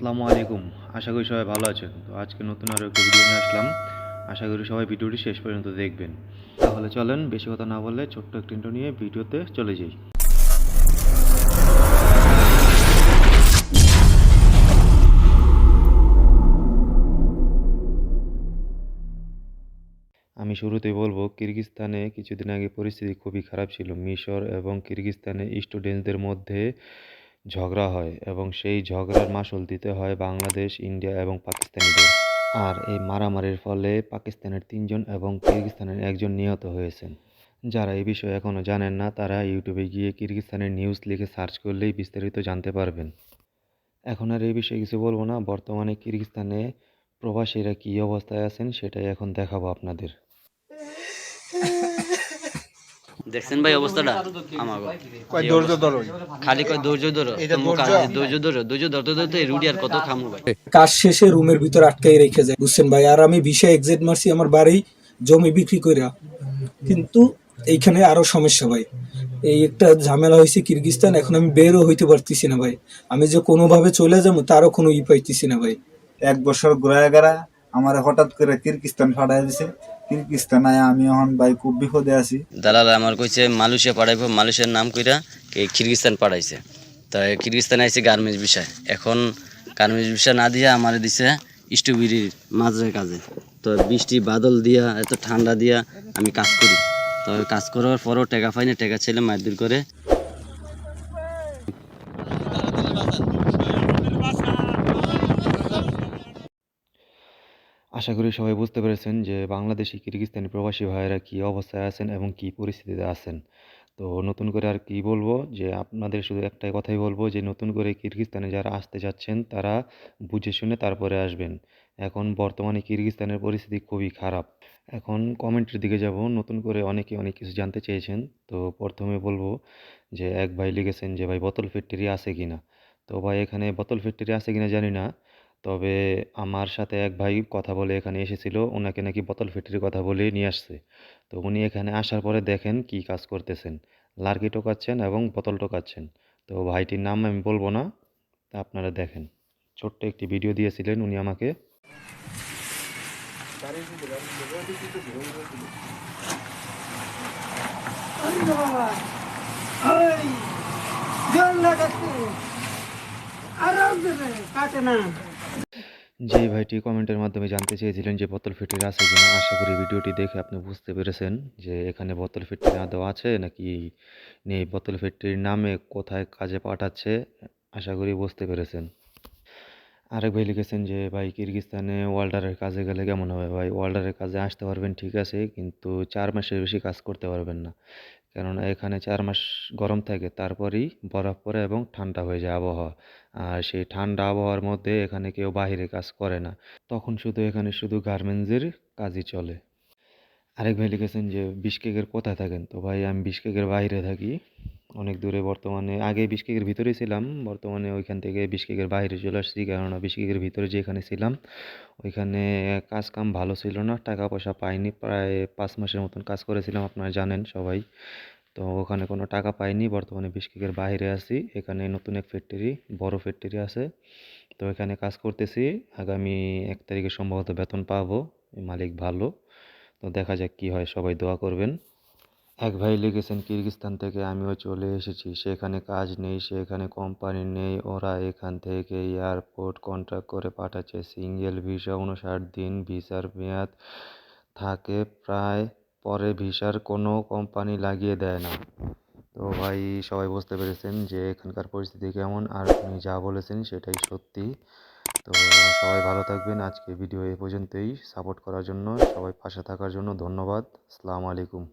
আসসালামু আলাইকুম। আশা করি সবাই ভালো আছেন। তো আজকে নতুন আরও একটা ভিডিও নিয়ে আসলাম। আশা করি সবাই ভিডিওটি শেষ পর্যন্ত দেখবেন। তাহলে চলেন, বেশি কথা না বললে ছোট্ট একটা ইন্টো নিয়ে ভিডিওতে চলে যাই। আমি শুরুতেই বলব কিরগিজস্তানে কিছুদিন আগে পরিস্থিতি খুবই খারাপ ছিল। মিশর এবং কিরগিজস্তানে স্টুডেন্টদের মধ্যে ঝগড়া হয় এবং সেই ঝগড়ার মাসুল দিতে হয় বাংলাদেশ, ইন্ডিয়া এবং পাকিস্তানিদের। আর এই মারামারির ফলে পাকিস্তানের তিনজন এবং কিরগিজস্তানের একজন নিহত হয়েছেন। যারা এই বিষয়ে এখনও জানেন না, তারা ইউটিউবে গিয়ে কিরগিজস্তানের নিউজ লিখে সার্চ করলেই বিস্তারিত জানতে পারবেন। এখন আর এই বিষয়ে কিছু বলব না, বর্তমানে কিরগিজস্তানে প্রবাসীরা কী অবস্থায় আছেন সেটাই এখন দেখাবো আপনাদের। দেখছেন ভাই অবস্থাটা? আমার কয় ধৈর্য ধরো খালি কয় ধৈর্য ধরো। এটা মুখ ধৈর্য? ধরো ধৈর্য ধরতে ধরতে এই রুটি আর কত খামু ভাই। কাজ শেষে রুমের ভিতর আটকাই রেখে যায় বুঝছেন ভাই? আর আমি ভিসা এক্সিট মারছি আমার বাড়ি জমি বিক্রি কইরা। কিন্তু এইখানে আরও সমস্যা ভাই। এই একটা ঝামেলা হয়েছে কিরগিস্তান এখন আমি বেরও হইতে পারতেছি না ভাই। আমি যে কোনোভাবে চলে যাব তারও কোনো ই পাইতেছি না ভাই। এক বছর ঘুরায় গেরা আমার হঠাৎ করে কিরগিস্তান ফাটাই দিছে। কিরগিস্তান আয় আমি এখন ভাই খুব বিপদে আছি। দালাল আমার কইছে, মালয়েশিয়া পাঠাইবো, মালয়েশিয়ার নাম কইরা এই কিরগিস্তান পাঠাইছে। তা কিরগিস্তান আইছে গার্মেন্টস বিষয়। এখন গার্মেন্টস বিষয় না দিয়ে আমার দিছে স্ট্রবেরির মাঝের কাজে। তো বৃষ্টি, বাদল দিয়া, এত ঠান্ডা দিয়া আমি কাজ করি। তো কাজ করার পরও টেকা পাই না টাকা ছেলে মারধর করে আশা করি সবাই বুঝতে পেরেছেন যে বাংলাদেশি কিরগিজস্তানি প্রবাসী ভাইয়েরা কী অবস্থায় আছেন এবং কী পরিস্থিতিতে আছেন। তো নতুন করে আর কি বলব যে আপনাদের শুধু একটাই কথাই বলব যে নতুন করে কিরগিজস্তানে যারা আসতে যাচ্ছেন তারা বুঝে শুনে তারপরে আসবেন। এখন বর্তমানে কিরগিজস্তানের পরিস্থিতি খুবই খারাপ। এখন কমেন্টের দিকে যাব, নতুন করে অনেকে অনেক কিছু জানতে চেয়েছেন। তো প্রথমে বলব যে এক ভাই লিখেছেন যে, ভাই, বোতল ফ্যাক্টরি আছে কি না তো ভাই, এখানে বোতল ফ্যাক্টরি আছে কিনা জানি না। তবে আমার সাথে এক ভাই কথা বলে এখানে এসেছিল ওনাকে নাকি বোতল ফ্যাক্টরির কথা বলে নিয়ে আসছে। তো উনি এখানে আসার পরে দেখেন কি কাজ করতেছেন। লার্কি টোকাচ্ছেন এবং বোতল টোকাচ্ছেন। তো ভাইটির নাম আমি বলব না আপনারা দেখেন। ছোট্ট একটি ভিডিও দিয়েছিলেন উনি আমাকে। যেই ভাইটি কমেন্টের মাধ্যমে জানতে চেয়েছিলেন যে বোতল ফিটির আছে কিনা। আশা করি ভিডিওটি দেখে আপনি বুঝতে পেরেছেন যে এখানে বোতল ফিটির আদৌ আছে নাকি নেই, বোতল ফিটির নামে কোথায় কাজে পাঠাচ্ছে, আশা করি বুঝতে পেরেছেন। আরেক ভাই লিখেছেন যে, ভাই, কিরগিস্তানে ওয়াল্ডারের কাজে গেলে কেমন হবে ভাই? ওয়াল্ডারের কাজে আসতে পারবেন ঠিক আছে, কিন্তু চার মাসের বেশি কাজ করতে পারবেন না। কেননা এখানে চার মাস গরম থাকে, তারপরেই বরফ পরে এবং ঠান্ডা হয়ে যায় আবহাওয়া। আর সেই ঠান্ডা আবহাওয়ার মধ্যে এখানে কেউ বাহিরে কাজ করে না। তখন শুধু এখানে শুধু গার্মেন্টসের কাজই চলে। আরেক ভাই লিখেছেন যে বিশকেকের কোথায় থাকেন? তো ভাই, আমি বিশকেকের বাইরে থাকি। অনেক দূরে বর্তমানে, আগে বিশকেকের ভিতরে ছিলাম, বর্তমানে ওইখান থেকে বিশকেকের বাইরে চলে আসছি, কেননা বিশকেকের ভিতরে যেখানে ছিলাম, ওইখানে কাজ কাম ভালো ছিল না টাকা পয়সা পাইনি, প্রায় পাঁচ মাসের মতন কাজ করেছিলাম, আপনারা জানেন সবাই। তো ওখানে কোনো টাকা পাইনি, বর্তমানে বিশকেকের বাইরে আছি, এখানে নতুন এক ফ্যাক্টরি বড় ফ্যাক্টরি আছে। তো এখানে কাজ করতেছি, আগামী এক তারিখে সম্ভবত বেতন পাবো, মালিক ভালো। তো দেখা যাক কী হয়, সবাই দোয়া করবেন। এক ভাই লিখেছেন কিরগিস্তান থেকে আমিও চলে এসেছি। সেখানে কাজ নেই, সেখানে কোম্পানি নেই। ওরা এখান থেকে এয়ারপোর্ট কন্ট্রাক্ট করে পাঠাচ্ছে। সিঙ্গেল ভিসা উনষাট দিন, ভিসার মেয়াদ থাকে প্রায়, পরে ভিসার কোনো কোম্পানি লাগিয়ে দেয় না। তো ভাই, সবাই বুঝতে পেরেছেন যে এখানকার পরিস্থিতি কেমন, আর উনি যা বলেছেন সেটাই সত্যি। তো সবাই ভালো থাকবেন। আজকে ভিডিও এ পর্যন্তই। সাপোর্ট করার জন্য, সবাই পাশে থাকার জন্য ধন্যবাদ। আসসালামু আলাইকুম।